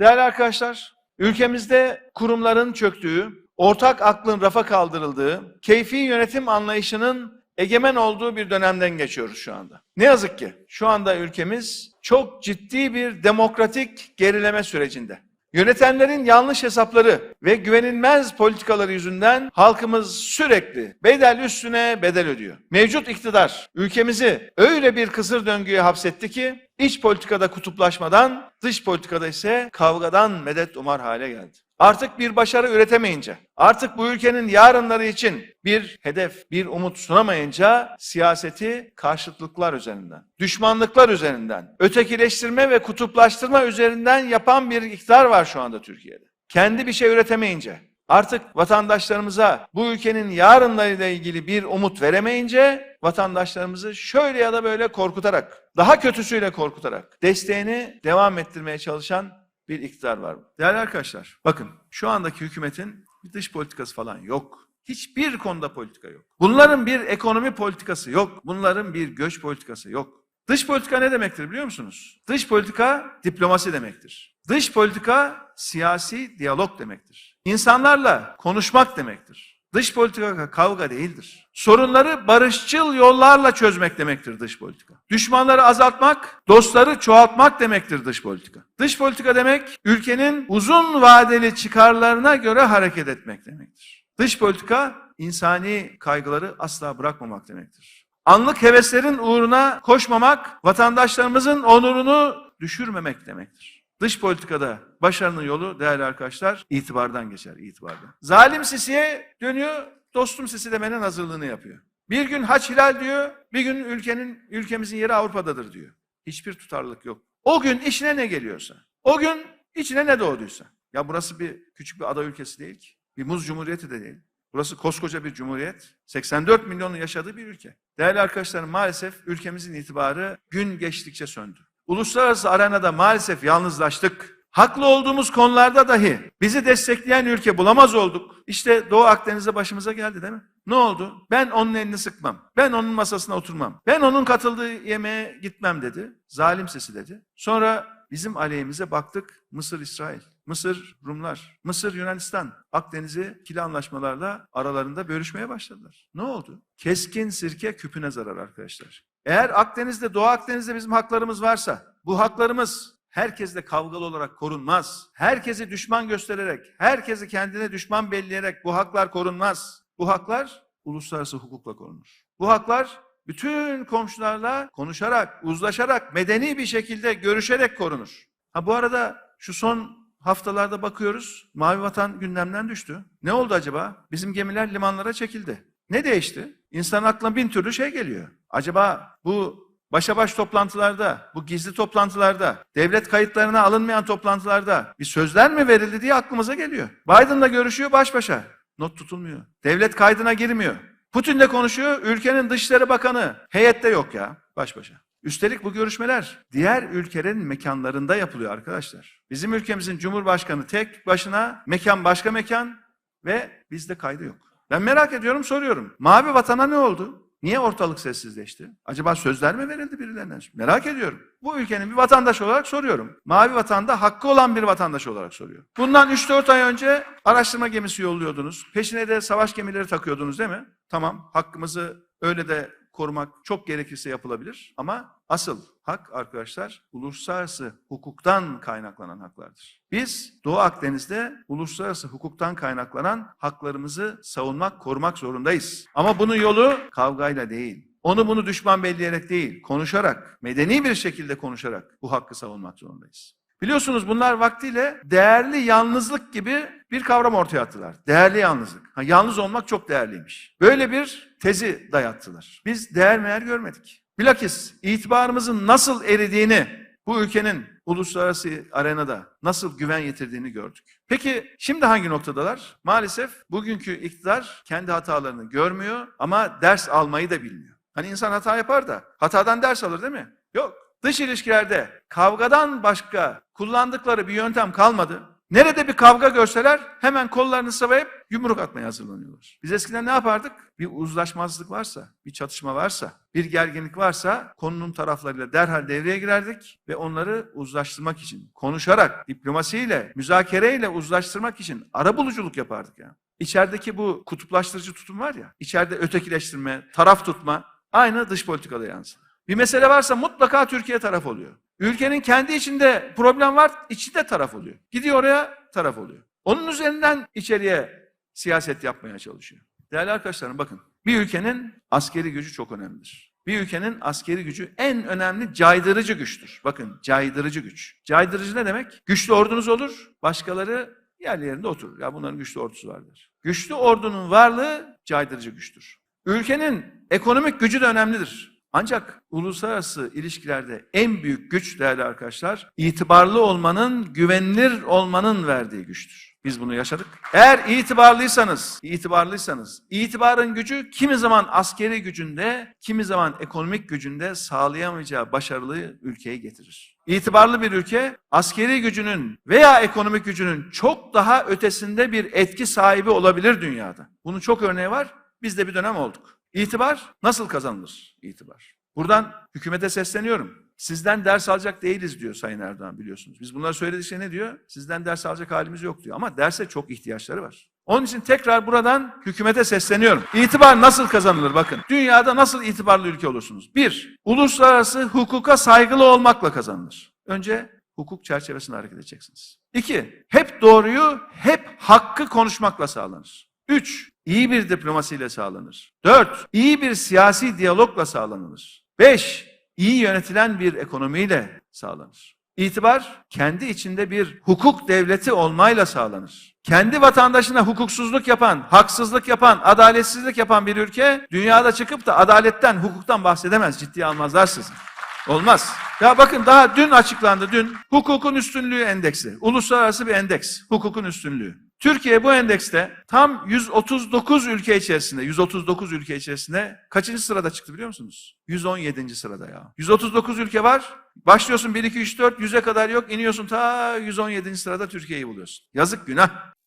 Değerli arkadaşlar, ülkemizde kurumların çöktüğü, ortak aklın rafa kaldırıldığı, keyfi yönetim anlayışının egemen olduğu bir dönemden geçiyoruz şu anda. Ne yazık ki şu anda ülkemiz çok ciddi bir demokratik gerileme sürecinde. Yönetenlerin yanlış hesapları ve güvenilmez politikaları yüzünden halkımız sürekli bedel üstüne bedel ödüyor. Mevcut iktidar ülkemizi öyle bir kısır döngüye hapsetti ki iç politikada kutuplaşmadan, dış politikada ise kavgadan medet umar hale geldi. Artık bir başarı üretemeyince, artık bu ülkenin yarınları için bir hedef, bir umut sunamayınca siyaseti karşıtlıklar üzerinden, düşmanlıklar üzerinden, ötekileştirme ve kutuplaştırma üzerinden yapan bir iktidar var şu anda Türkiye'de. Kendi bir şey üretemeyince, artık vatandaşlarımıza bu ülkenin yarınlarıyla ilgili bir umut veremeyince vatandaşlarımızı şöyle ya da böyle korkutarak, daha kötüsüyle korkutarak desteğini devam ettirmeye çalışan bir iktidar var. Değerli arkadaşlar, bakın şu andaki hükümetin bir dış politikası falan yok. Hiçbir konuda politika yok. Bunların bir ekonomi politikası yok. Bunların bir göç politikası yok. Dış politika ne demektir biliyor musunuz? Dış politika diplomasi demektir. Dış politika siyasi diyalog demektir. İnsanlarla konuşmak demektir. Dış politika kavga değildir. Sorunları barışçıl yollarla çözmek demektir dış politika. Düşmanları azaltmak, dostları çoğaltmak demektir dış politika. Dış politika demek ülkenin uzun vadeli çıkarlarına göre hareket etmek demektir. Dış politika insani kaygıları asla bırakmamak demektir. Anlık heveslerin uğruna koşmamak, vatandaşlarımızın onurunu düşürmemek demektir. Dış politikada başarının yolu değerli arkadaşlar itibardan geçer, itibardan. Zalim Sisi'ye dönüyor, dostum Sisi demenin hazırlığını yapıyor. Bir gün haç hilal diyor, bir gün ülkenin ülkemizin yeri Avrupa'dadır diyor. Hiçbir tutarlılık yok. O gün işine ne geliyorsa, o gün içine ne doğduysa. Ya burası bir küçük bir ada ülkesi değil ki. Bir muz cumhuriyeti de değil. Burası koskoca bir cumhuriyet. 84 milyonun yaşadığı bir ülke. Değerli arkadaşlarım maalesef ülkemizin itibarı gün geçtikçe söndü. Uluslararası arenada maalesef yalnızlaştık. Haklı olduğumuz konularda dahi bizi destekleyen ülke bulamaz olduk. İşte Doğu Akdeniz'de başımıza geldi değil mi? Ne oldu? Ben onun elini sıkmam. Ben onun masasına oturmam. Ben onun katıldığı yemeğe gitmem dedi. Zalim sesi dedi. Sonra bizim aleyhimize baktık Mısır, İsrail. Mısır, Rumlar, Mısır, Yunanistan, Akdeniz'i ikili anlaşmalarla aralarında bölüşmeye başladılar. Ne oldu? Keskin sirke küpüne zarar arkadaşlar. Eğer Akdeniz'de, Doğu Akdeniz'de bizim haklarımız varsa, bu haklarımız herkesle kavgalı olarak korunmaz. Herkesi düşman göstererek, herkesi kendine düşman belleyerek bu haklar korunmaz. Bu haklar uluslararası hukukla korunur. Bu haklar bütün komşularla konuşarak, uzlaşarak, medeni bir şekilde görüşerek korunur. Ha bu arada şu son haftalarda bakıyoruz, Mavi Vatan gündemden düştü. Ne oldu acaba? Bizim gemiler limanlara çekildi. Ne değişti? İnsan aklına bin türlü şey geliyor. Acaba bu başa baş toplantılarda, bu gizli toplantılarda, devlet kayıtlarına alınmayan toplantılarda bir sözler mi verildi diye aklımıza geliyor. Biden'la görüşüyor baş başa. Not tutulmuyor. Devlet kaydına girmiyor. Putin'le konuşuyor, ülkenin Dışişleri Bakanı heyette yok ya baş başa. Üstelik bu görüşmeler diğer ülkelerin mekanlarında yapılıyor arkadaşlar. Bizim ülkemizin Cumhurbaşkanı tek başına, mekan başka mekan ve bizde kaydı yok. Ben merak ediyorum, soruyorum. Mavi vatana ne oldu? Niye ortalık sessizleşti? Acaba sözler mi verildi birilerinden? Merak ediyorum. Bu ülkenin bir vatandaş olarak soruyorum. Mavi vatanda hakkı olan bir vatandaş olarak soruyorum. Bundan 3-4 ay önce araştırma gemisi yolluyordunuz. Peşine de savaş gemileri takıyordunuz değil mi? Tamam, hakkımızı öyle de korumak çok gerekirse yapılabilir. Ama asıl hak arkadaşlar uluslararası hukuktan kaynaklanan haklardır. Biz Doğu Akdeniz'de uluslararası hukuktan kaynaklanan haklarımızı savunmak, korumak zorundayız. Ama bunun yolu kavgayla değil. Onu bunu düşman belleyerek değil, konuşarak, medeni bir şekilde konuşarak bu hakkı savunmak zorundayız. Biliyorsunuz bunlar vaktiyle değerli yalnızlık gibi bir kavram ortaya attılar. Değerli yalnızlık. Ha, yalnız olmak çok değerliymiş. Böyle bir tezi dayattılar. Biz değer meğer görmedik. Bilakis itibarımızın nasıl eridiğini bu ülkenin uluslararası arenada nasıl güven yitirdiğini gördük. Peki şimdi hangi noktadalar? Maalesef bugünkü iktidar kendi hatalarını görmüyor ama ders almayı da bilmiyor. Hani insan hata yapar da hatadan ders alır değil mi? Yok. Dış ilişkilerde kavgadan başka kullandıkları bir yöntem kalmadı. Nerede bir kavga görseler hemen kollarını sıvayıp yumruk atmaya hazırlanıyorlar. Biz eskiden ne yapardık? Bir uzlaşmazlık varsa, bir çatışma varsa, bir gerginlik varsa konunun taraflarıyla derhal devreye girerdik ve onları uzlaştırmak için, konuşarak, diplomasiyle, müzakereyle uzlaştırmak için ara buluculuk yapardık yani. İçerideki bu kutuplaştırıcı tutum var ya, içeride ötekileştirme, taraf tutma aynı dış politikada yansır. Bir mesele varsa mutlaka Türkiye taraf oluyor. Ülkenin kendi içinde problem var, içinde taraf oluyor. Gidiyor oraya taraf oluyor. Onun üzerinden içeriye siyaset yapmaya çalışıyor. Değerli arkadaşlarım bakın, bir ülkenin askeri gücü çok önemlidir. Bir ülkenin askeri gücü en önemli caydırıcı güçtür. Bakın caydırıcı güç. Caydırıcı ne demek? Güçlü ordunuz olur, başkaları yerlerinde oturur. Ya bunların güçlü ordusu vardır. Güçlü ordunun varlığı caydırıcı güçtür. Ülkenin ekonomik gücü de önemlidir. Ancak uluslararası ilişkilerde en büyük güç değerli arkadaşlar, itibarlı olmanın, güvenilir olmanın verdiği güçtür. Biz bunu yaşadık. Eğer itibarlıysanız, itibarlıysanız, itibarın gücü kimi zaman askeri gücünde, kimi zaman ekonomik gücünde sağlayamayacağı başarılı ülkeyi getirir. İtibarlı bir ülke askeri gücünün veya ekonomik gücünün çok daha ötesinde bir etki sahibi olabilir dünyada. Bunun çok örneği var. Biz de bir dönem olduk. İtibar nasıl kazanılır? İtibar. Buradan hükümete sesleniyorum. Sizden ders alacak değiliz diyor Sayın Erdoğan biliyorsunuz. Biz bunları söyledikçe ne diyor? Sizden ders alacak halimiz yok diyor. Ama derse çok ihtiyaçları var. Onun için tekrar buradan hükümete sesleniyorum. İtibar nasıl kazanılır bakın. Dünyada nasıl itibarlı ülke olursunuz? Bir, uluslararası hukuka saygılı olmakla kazanılır. Önce hukuk çerçevesinde hareket edeceksiniz. İki, hep doğruyu, hep hakkı konuşmakla sağlanır. Üç, iyi bir diplomasiyle sağlanır. Dört, iyi bir siyasi diyalogla sağlanır. Beş, iyi yönetilen bir ekonomiyle sağlanır. İtibar kendi içinde bir hukuk devleti olmayla sağlanır. Kendi vatandaşına hukuksuzluk yapan, haksızlık yapan, adaletsizlik yapan bir ülke dünyada çıkıp da adaletten, hukuktan bahsedemez. Ciddiye almazlar sizi. Olmaz. Ya bakın daha dün açıklandı dün hukukun üstünlüğü endeksi. Uluslararası bir endeks. Hukukun üstünlüğü. Türkiye bu endekste tam 139 ülke içerisinde, 139 ülke içerisinde kaçıncı sırada çıktı biliyor musunuz? 117. sırada ya. 139 ülke var. Başlıyorsun 1, 2, 3, 4, 100'e kadar yok. iniyorsun ta 117. sırada Türkiye'yi buluyorsun. Yazık günah.